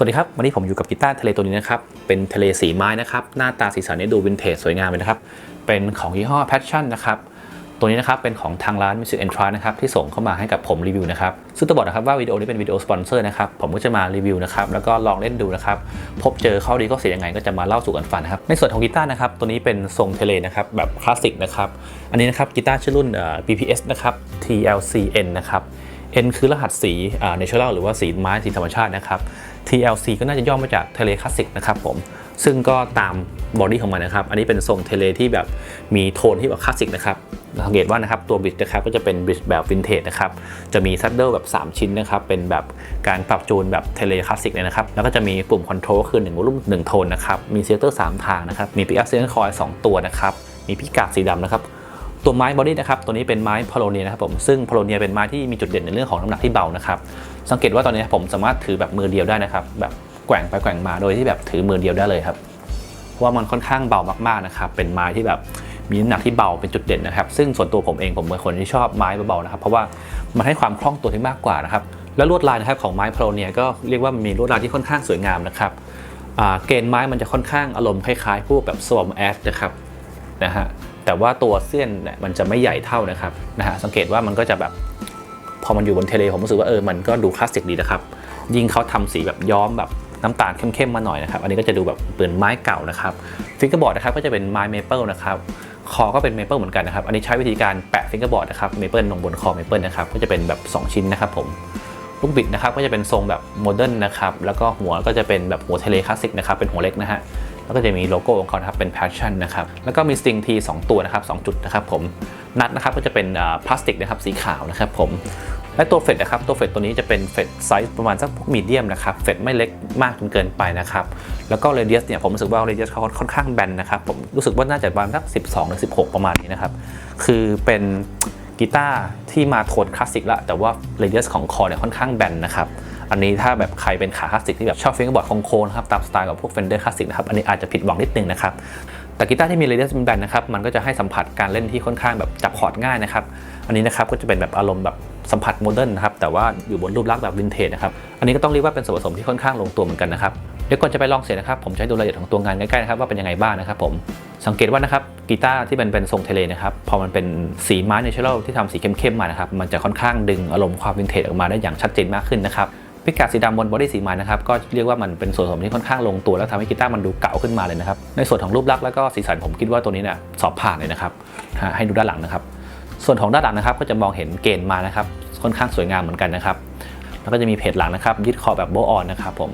สวัสดีครับ วันนี้ผมอยู่กับกีตาร์ทะเลตัวนี้นะครับ เป็นทะเลสีไม้นะครับ หน้าตาสีสันนี่ดูวินเทจสวยงามเลยนะครับ เป็นของยี่ห้อ Passion นะครับ ตัวนี้นะครับเป็นของทางร้าน Music Entrance นะครับที่ส่งเข้ามาให้กับผมรีวิวนะครับ ซึ่งต้องบอกนะครับว่าวิดีโอนี้เป็นวิดีโอสปอนเซอร์นะครับ ผมก็จะมารีวิวนะครับ แล้วก็ลองเล่นดูนะครับ พบเจอข้อดีข้อเสียยังไงก็จะมาเล่าสู่กันฟังนะครับ ในส่วนของกีตาร์นะครับ ตัวนี้เป็นทรงเทเลนะครับแบบคลาสสิกนะครับ อันนี้นะครับกีตาร์ชื่อรุ่น BPS นะครับ TLCN นะครับ N คือรหัสสีอ่า natural หรือว่าสีไม้สีธรรมชาตินะครับ TLC ก็น่าจะย่อมาจากเทเลคลาสสิกนะครับผม ซึ่งก็ตามบอดี้ของมันนะครับ อันนี้เป็นทรงเทเลที่แบบมีโทนที่แบบคลาสสิกนะครับสังเกตว่านะครับตัวบิดนะครับก็จะเป็นบิดแบบวินเทจนะครับ จะมีซัดเดิลแบบ 3 ชิ้นนะครับ เป็นแบบการปรับจูนแบบเทเลคลาสสิกเลยนะครับ แล้วก็จะมีปุ่มคอนโทรลคือ1วอลุ่ม1โทนนะครับ มีเซลเตอร์3ทางนะครับ มีปิกอัพเซนคอย2ตัวนะครับ มีพิกาดสีดำนะครับ ตัวไม้บอดี้นะครับตัวนี้เป็นไม้พโลเนียนะครับผมซึ่งพโลเนียเป็นไม้ที่มีจุดเด่นในเรื่องของน้ำหนักที่เบานะครับสังเกตว่าตอนนี้ผมสามารถถือแบบมือเดียวได้นะครับแบบแกว่งไปแกว่งมาโดยที่แบบถือมือเดียวได้เลยครับเพราะว่ามันค่อนข้างเบามากๆนะครับเป็นไม้ที่แบบมีน้ำหนักที่เบาเป็นจุดเด่นนะครับ ซึ่งส่วนตัวผมเองผมเป็นคนที่ชอบไม้เบาๆนะครับ เพราะว่ามันให้ความคล่องตัวที่มากกว่านะครับ แล้วลวดลายนะครับของไม้พโลเนียก็เรียกว่ามีลวดลายที่ค่อนข้างสวยงามนะครับเกณฑ์ไม้มันจะค่อนข้างอารมณ์คล้ายๆพวกแบบสวอมแอสนะครับนะฮะ แต่ว่าตัวเส้นเนี่ยมันจะไม่ใหญ่เท่านะครับนะฮะสังเกตว่ามันก็จะแบบพอมันอยู่บนเทเลผมรู้สึกว่าเออมันก็ดูคลาสสิกดีนะครับ ยิ่งเขาทำสีแบบย้อมแบบน้ำตาลเข้มๆมาหน่อยนะครับ อันนี้ก็จะดูแบบเปลือนไม้เก่านะครับฟิงเกอร์บอร์ดนะครับก็จะเป็นไม้เมเปิลนะครับคอก็เป็นเมเปิลเหมือนกันนะครับ อันนี้ใช้วิธีการแปะฟิงเกอร์บอร์ดนะครับเมเปิลลงบนคอเมเปิลนะครับก็จะเป็นแบบ 2 ชิ้นนะครับผมลูกบิดนะครับก็จะเป็นทรงแบบโมเดิร์นนะครับแล้วก็หัวก็จะเป็นแบบหัวเทเลคลาสสิกนะครับเป็นหัวเล็กนะฮะ แล้วก็จะมีโลโก้ของเขานะครับเป็น passion นะครับแล้วก็มีสติงที2ตัวนะครับ2จุดนะครับผมนัดนะครับก็จะเป็นพลาสติกนะครับสีขาวนะครับผมและตัวเฟดนะครับตัวเฟดตัวนี้จะเป็นเฟดไซส์ประมาณสักมีเดียมนะครับเฟดไม่เล็กมากจนเกินไปนะครับแล้วก็เรเดียสเนี่ยผมรู้สึกว่าเรเดียสเขาค่อนข้างแบนนะครับผมรู้สึกว่าน่าจะประมาณสัก12หรือ16 ประมาณนี้นะครับคือเป็นกีตาร์ที่มาโทนคลาสสิกละแต่ว่าเรเดียสของคอเนี่ยค่อนข้างแบนนะครับ อันนี้ถ้าแบบใครเป็นขาคลาสสิกที่แบบชอบฟิงเกอร์บอร์ดโค้งๆนะครับตามสไตล์ของพวกเฟนเดอร์คลาสสิกนะครับอันนี้อาจจะผิดหวังนิดนึงนะครับแต่กีตาร์ที่มีเรเดียสแบนนะครับมันก็จะให้สัมผัสการเล่นที่ค่อนข้างแบบจับคอร์ดง่ายนะครับอันนี้นะครับก็จะเป็นแบบอารมณ์แบบสัมผัสโมเดิร์นนะครับแต่ว่าอยู่บนรูปลักษณ์แบบวินเทจนะครับอันนี้ก็ต้องเรียกว่าเป็นส่วนผสมที่ค่อนข้างลงตัวเหมือนกันนะครับเดี๋ยวก่อนจะไปลองเสียงนะครับผมจะให้ดูรายละเอียดของตัวงานใกล้ๆนะครับว่าเป็นยังไงบ้างนะครับผมสังเกตว่านะครับกีตาร์ที่เป็นเป็นทรงเทเลนะครับพอมันเป็นสีไม้เนเชอรัลที่ทำสีเข้มๆมานะครับมันจะค่อนข้างดึงอารมณ์ความวินเทจออกมาได้อย่างชัดเจนมากขึ้นนะครับ พิกาดสีดำบนบอดี้สีไม้นะครับก็เรียกว่ามันเป็นส่วนผสมที่ค่อนข้างลงตัว แล้วทำให้กีตาร์มันดูเก่าขึ้นมาเลยนะครับในส่วนของรูปลักษณ์แล้วก็สีสันผมคิดว่าตัวนี้เนี่ยสอบผ่านเลยนะครับให้ดูด้านหลังนะครับ ส่วนของด้านหลังนะครับก็จะมองเห็นเกณฑ์มานะครับค่อนข้างสวยงามเหมือนกันนะครับแล้วก็จะมีเพจหลังนะครับยึดคอแบบโบออนนะครับผม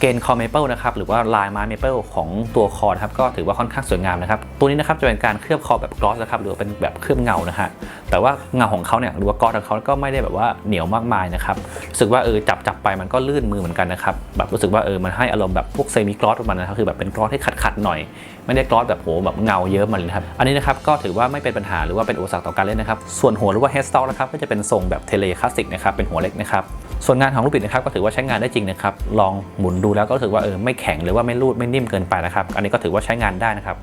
เกณฑ์คอเมเปิลนะครับหรือว่าลายไม้เมเปิลของตัวคอนะครับก็ถือว่าค่อนข้างสวยงามนะครับตัวนี้นะครับจะเป็นการเคลือบคอแบบกลอสนะครับหรือว่าเป็นแบบเคลือบเงานะฮะแต่ว่าเงาของเขาเนี่ยหรือว่ากลอสของเขาก็ไม่ได้แบบว่าเหนียวมากมายนะครับรู้สึกว่าเออจับจับไปมันก็ลื่นมือเหมือนกันนะครับแบบรู้สึกว่าเออมันให้อารมณ์แบบพวกเซมิกลอสประมาณนะครับคือแบบเป็นกลอสที่ขัดขัดๆหน่อยไม่ได้กลอสแบบโหแบบเงาเยอะมาเลยครับอันนี้นะครับก็ถือว่าไม่เป็นปัญหาหรือว่าเป็นอุปสรรคต่อการเล่นนะครับส่วนหัวหรือว่าเฮดสต็อกนะครับก็จะเป็นทรงแบบเทเลคลาสสิกนะครับเป็นหัวเล็กนะครับ ส่วนงานของลูกบิดนะครับก็ถือว่าใช้งานได้จริงนะครับ ลองหมุนดูแล้วก็รู้สึกว่าเออไม่แข็งหรือว่าไม่รูดไม่นิ่มเกินไปนะครับ อันนี้ก็ถือว่าใช้งานได้นะครับ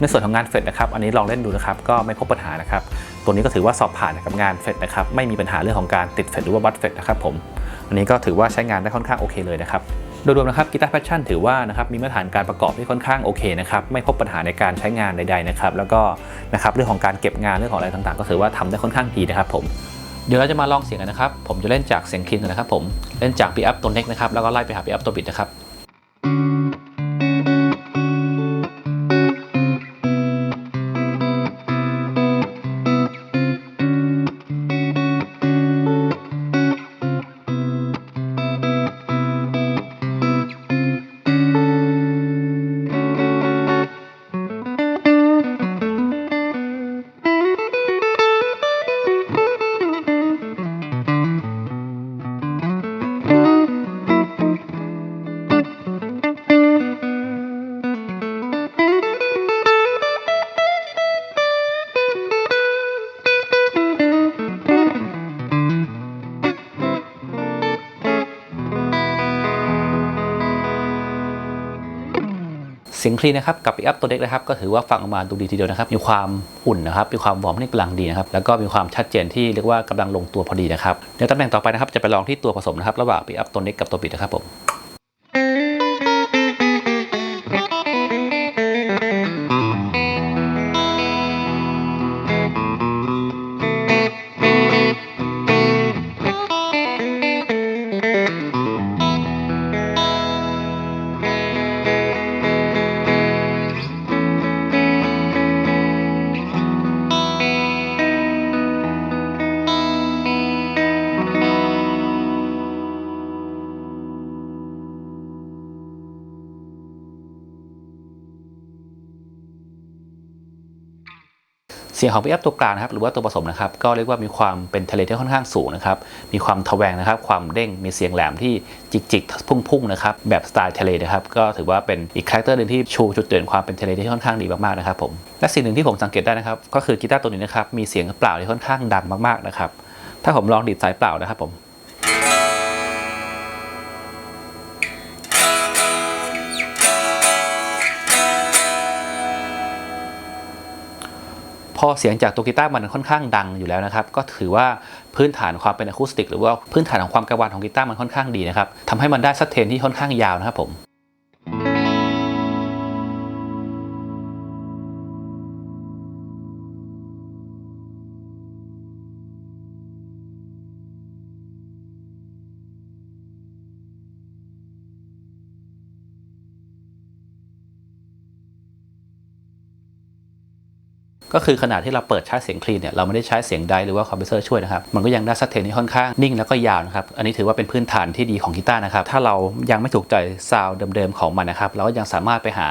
ในส่วนของงานเฟดนะครับ อันนี้ลองเล่นดูนะครับ ก็ไม่พบปัญหานะครับ ตัวนี้ก็ถือว่าสอบผ่านกับงานเฟดนะครับ ไม่มีปัญหาเรื่องของการติดเฟดหรือว่าบัตเฟดนะครับผม อันนี้ก็ถือว่าใช้งานได้ค่อนข้างโอเคเลยนะครับโดยรวมนะครับกีตาร์แพชชั่นถือว่านะครับมีมาตรฐานการประกอบที่ค่อนข้างโอเคนะครับไม่พบปัญหาในการใช้งานใดๆนะครับแล้วก็นะครับเรื่องของการเก็บงานเรื่องของอะไรต่างๆ ก็ถือว่าทำได้ค่อนข้างดีนะครับผม เดี๋ยวเราจะมาลองเสียงกันนะครับ ผมจะเล่นจากเสียงคลีนก่อนนะครับผม เล่นจากปีอัพตัวเน็กนะครับ แล้วก็ไล่ไปหาปีอัพตัวบิดนะครับ เสียงคลีนนะครับกับปีอัพตัวเล็กนะครับก็ถือว่าฟังออกมาดูดีทีเดียวนะครับมีความอุ่นนะครับมีความวอร์มที่กำลังดีนะครับแล้วก็มีความชัดเจนที่เรียกว่ากำลังลงตัวพอดีนะครับเดี๋ยวตำแหน่งต่อไปนะครับจะไปลองที่ตัวผสมนะครับระหว่างปีอัพตัวเล็กกับตัวบิดนะครับผม สียงของปิกอัพตัวกลางนะครับหรือว่าตัวผสมนะครับก็เรียกว่ามีความเป็นทะเลที่ค่อนข้างสูงนะครับมีความทแวงนะครับความเด้งมีเสียงแหลมที่จิกจิกพุ่งๆนะครับแบบสไตล์ทะเลนะครับก็ถือว่าเป็นอีกคาแรคเตอร์หนึ่งที่ชูจุดเด่นความเป็นทะเลที่ค่อนข้างดีมากๆนะครับผมและสิ่งหนึ่งที่ผมสังเกตได้นะครับก็คือกีตาร์ตัวนี้นะครับมีเสียงเปล่าที่ค่อนข้างดังมากๆนะครับถ้าผมลองดีดสายเปล่านะครับผม อเสียงจากตัวกีตาร์มันค่อนข้างดังอยู่แล้วนะครับ ก็ถือว่าพื้นฐานความเป็นอะคูสติก หรือว่าพื้นฐานของความกระวานของกีตาร์มันค่อนข้างดีนะครับทำให้มันได้สเตนที่ค่อนข้างยาวนะครับผม ก็คือขนาดที่เราเปิดใช้เสียงคลีนเนี่ยเราไม่ได้ใช้เสียงไดหรือว่าคอมเพรสเซอร์ช่วยนะครับมันก็ยังได้ซัดเทนที่ค่อนข้างนิ่งแล้วก็ยาวนะครับอันนี้ถือว่าเป็นพื้นฐานที่ดีของกีตาร์นะครับถ้าเรายังไม่ถูกใจซาวด์เดิมๆของมันนะครับเราก็ยังสามารถไปหา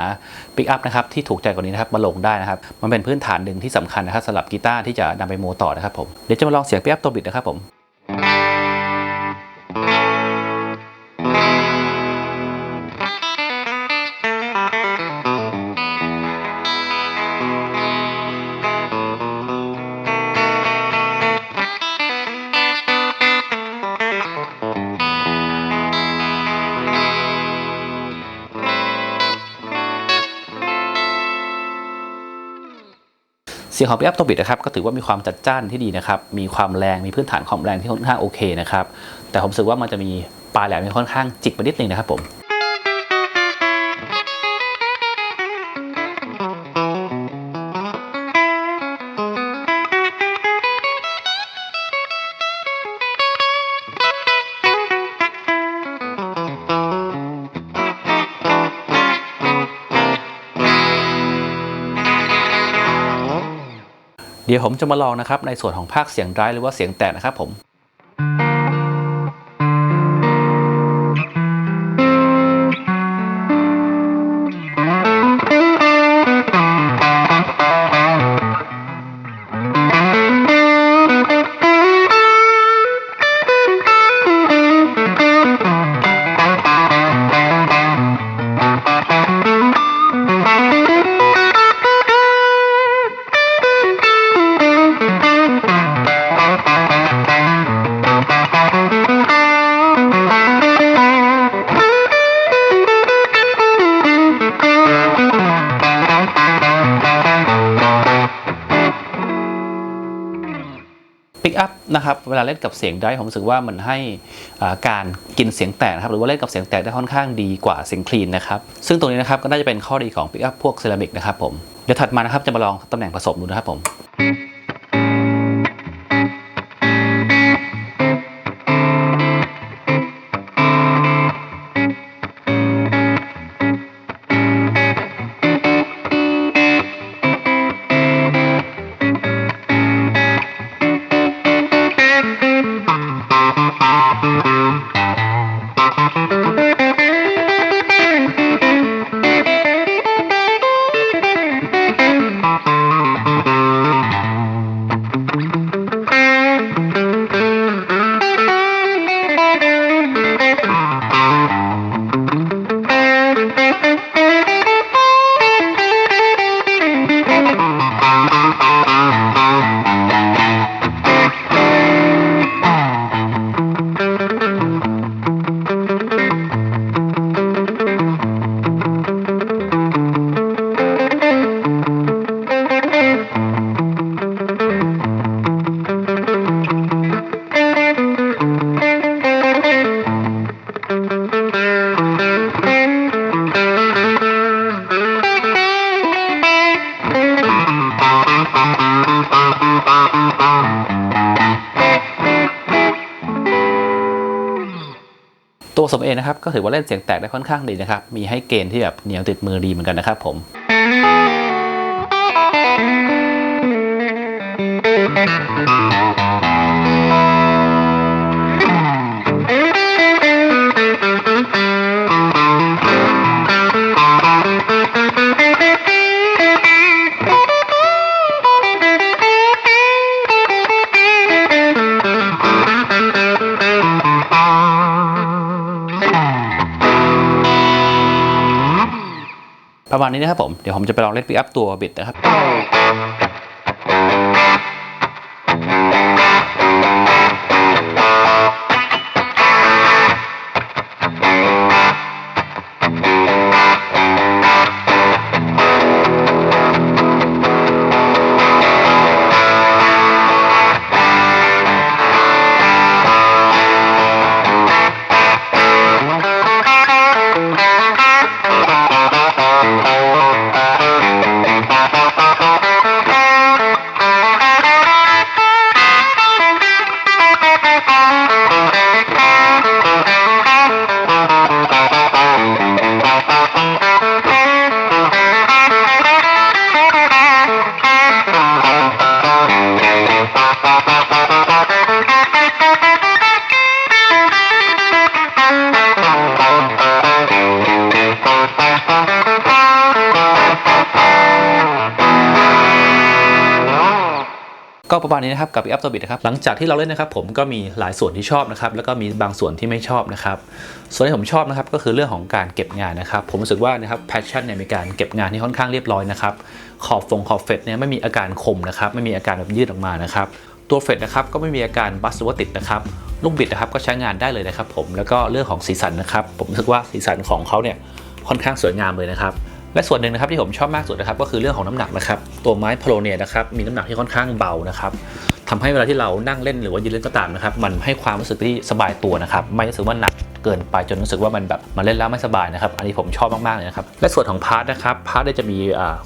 ปิกอัพนะครับที่ถูกใจกว่านี้นะครับมาลงได้นะครับมันเป็นพื้นฐานหนึ่งที่สำคัญนะครับสำหรับกีตาร์ที่จะนำไปโมต่อนะครับผมเดี๋ยวจะมาลองเสียงปิกอัพตัวบิดนะครับผม สียงของปิกอัพตัวบิดนะครับก็ถือว่ามีความจัดจ้านที่ดีนะครับมีความแรงมีพื้นฐานความแรงที่ค่อนข้างโอเคนะครับแต่ผมรู้สึกว่ามันจะมีปลายแหลมที่ค่อนข้างจิกไปนิดนึงนะครับผม ดี๋ยวผมจะมาลองนะครับในส่วนของภาคเสียงไดรฟ์หรือว่าเสียงแตกนะครับผม นะครับเวลาเล่นกับเสียงได้ผมรู้สึกว่ามันให้การกินเสียงแตกนะครับหรือว่าเล่นกับเสียงแตกได้ค่อนข้างดีกว่าเสียงคลีนนะครับซึ่งตรงนี้นะครับก็น่าจะเป็นข้อดีของปิกอัพพวกเซรามิกนะครับผมเดี๋ยวถัดมานะครับจะมาลองตำแหน่งผสมดูนะครับผม Thank you. ตัวสมเองนะครับก็ถือว่าเล่นเสียงแตกได้ค่อนข้างดีนะครับ มีให้เกณฑ์ที่แบบเหนียวติดมือดีเหมือนกันนะครับผม ประมาณนี้นะครับผม เดี๋ยวผมจะไปลองเล่นปิกอัพตัวบิดนะครับ ประมาณนี้นะครับกับ Up ตัวบิดนะครับหลังจากที่เราเล่นนะครับ ผมก็มีหลายส่วนที่ชอบนะครับแล้วก็มีบางส่วนที่ไม่ชอบนะครับส่วนที่ผมชอบนะครับก็คือเรื่องของการเก็บงานนะครับผมรู้สึกว่านะครับแพชชั่นเนี่ยมีการเก็บงานที่ค่อนข้างเรียบร้อยนะครับขอบฟงขอบเฟดเนี่ยไม่มีอาการคมนะครับไม่มีอาการแบบยืดออกมานะครับตัวเฟดนะครับก็ไม่มีอาการบัสหรือว่าติดนะครับลูกบิดนะครับก็ใช้งานได้เลยนะครับผมแล้วก็เรื่องของสีสันนะครับผมรู้สึกว่าสีสันของเขาเนี่ยค่อนข้างสวยงามเลยนะครับ และส่วนหนึ่งนะครับที่ผมชอบมากสุดนะครับก็คือเรื่องของน้ำหนักนะครับตัวไม้โพโลเนียนะครับมีน้ำหนักที่ค่อนข้างเบานะครับทำให้เวลาที่เรานั่งเล่นหรือว่ายืนเล่นก็ตามนะครับมันให้ความรู้สึกที่สบายตัวนะครับไม่รู้สึกว่าหนักเกินไปจนรู้สึกว่ามันแบบมาเล่นแล้วไม่สบายนะครับอันนี้ผมชอบมากๆเลยนะครับและส่วนของพาร์ทนะครับพาร์ทจะมี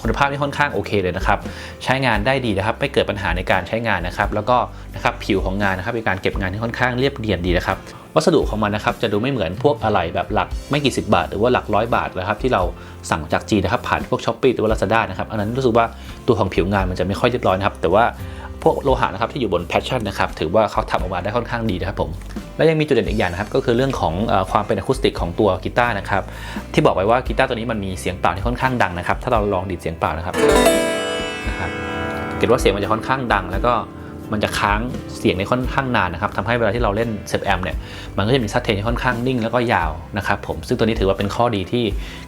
คุณภาพที่ค่อนข้างโอเคเลยนะครับใช้งานได้ดีนะครับไม่เกิดปัญหาในการใช้งานนะครับแล้วก็นะครับผิวของงานนะครับมีการเก็บงานที่ค่อนข้างเรียบเรียนดีนะครับ วัสดุของมันนะครับจะดูไม่เหมือนพวกอะไหล่แบบหลักไม่กี่สิบบาท หรือว่าหลักร้อยบาทนะครับที่เราสั่งจากจีนนะครับผ่านพวกช้อปปี้หรือว่าลาซาด้านะครับอันนั้นรู้สึกว่าตัวของผิวงานมันจะไม่ค่อยเรียบร้อยนะครับแต่ว่าพวกโลหะนะครับที่อยู่บนแพชชั่นนะครับถือว่าเขาทำออกมาได้ค่อนข้างดีนะครับผมและยังมีจุดเด่นอีกอย่างนะครับก็คือเรื่องของอความเป็นอะคูสติกของตัวกีตาร์นะครับที่บอกไว้ว่ากีตาร์ตัวนี้มันมีเสียงเปล่าที่ค่อนข้างดังนะครับถ้าเราลองดีดเสียงเปล่านะครับนะครับเกิดว่าเสียงมันจะค่อนข้างดัง แล้วก็ มันจะค้างเสียงในค่อนข้างนานนะครับทำให้เวลาที่เราเล่นเซฟแอมเนี่ยมันก็จะมีซัตเทนที่ค่อนข้างนิ่งแล้วก็ยาวนะครับผมซึ่งตัวนี้ถือว่าเป็นข้อดีที่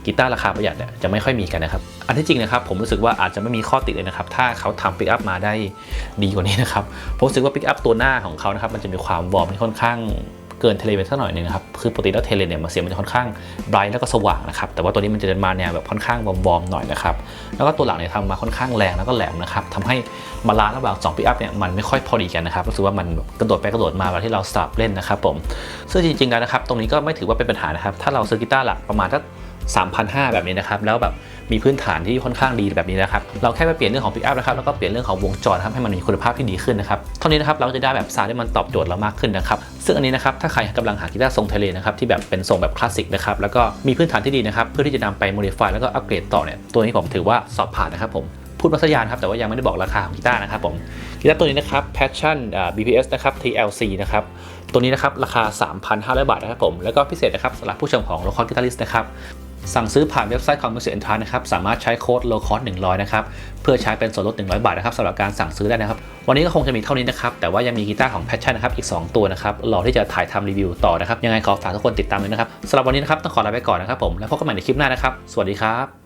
กีตาร์ราคาประหยัดเนี่ยจะไม่ค่อยมีกันนะครับอันที่จริงนะครับผมรู้สึกว่าอาจจะไม่มีข้อติเลยนะครับถ้าเขาทำปิกอัพมาได้ดีกว่านี้นะครับผมรู้สึกว่าปิกอัพตัวหน้าของเขานะครับมันจะมีความวอร์มที่ค่อนข้าง เกินเทเลไปสักหน่อยหนึงนะครับคือปกติแล้วเทเลเนี่ยมันเสียงมันจะค่อนข้างไบรท์แล้วก็สว่างนะครับแต่ว่าตัวนี้มันจะเดินมาแนวแบบค่อนข้างวอมๆหน่อยนะครับแล้วก็ตัวหลังเนี่ยทำมาค่อนข้างแรงแล้วก็แหลมนะครับทำให้บาลานซ์ระหว่าง2ปิกอัพเนี่ยมันไม่ค่อยพอดีกันนะครับรู้สึกว่ามันกระโดดไปกระโดดมาเวลาที่เราสลับเล่นนะครับผมซึ่งจริงๆแล้วนะครับตรงนี้ก็ไม่ถือว่าเป็นปัญหานะครับถ้าเราซื้อกีตาร์หลักประมาณสัก3,500แบบนี้นะครับแล้วแบบ มีพื้นฐานที่ค่อนข้างดีแบบนี้นะครับ เราแค่ไปเปลี่ยนเรื่องของปิกอัพนะครับ แล้วก็เปลี่ยนเรื่องของวงจรครับให้มันมีคุณภาพที่ดีขึ้นนะครับ เท่านี้นะครับเราก็จะได้แบบซาวด์ที่มันตอบโจทย์เรามากขึ้นนะครับ ซึ่งอันนี้นะครับถ้าใครกำลังหากีตาร์ทรงเทเลนะครับที่แบบเป็นทรงแบบคลาสสิกนะครับ แล้วก็มีพื้นฐานที่ดีนะครับ เพื่อที่จะนำไปโมดิฟายแล้วก็อัปเกรดต่อเนี่ยตัวนี้ผมถือว่าสอบผ่านนะครับผมพูดมาสยานครับแต่ว่ายังไม่ได้บอกราคาของกีตาร์นะครับผมกีตาร์ตัวนี้นะครับ Passion BPS นะครับ TLC นะครับตัวนี้นะครับราคา 3,500 บาทนะครับผมแล้วก็พิเศษนะครับสำหรับผู้ชมของ Local Guitarist นะครับ สั่งซื้อผ่านเว็บไซต์ของ Music Entrance นะครับ สามารถใช้โค้ด low cost 100 นะครับ เพื่อใช้เป็นส่วนลด 100 บาทนะครับสำหรับการสั่งซื้อได้นะครับ วันนี้ก็คงจะมีเท่านี้นะครับ แต่ว่ายังมีกีตาร์ของ Passion นะครับ อีก 2 ตัวนะครับ รอที่จะถ่ายทำรีวิวต่อนะครับ ยังไงขอฝากทุกคนติดตามด้วยนะครับสำหรับวันนี้นะครับ ต้องขอลาไปก่อนนะครับผม แล้วพบกันใหม่ในคลิปหน้านะครับ สวัสดีครับ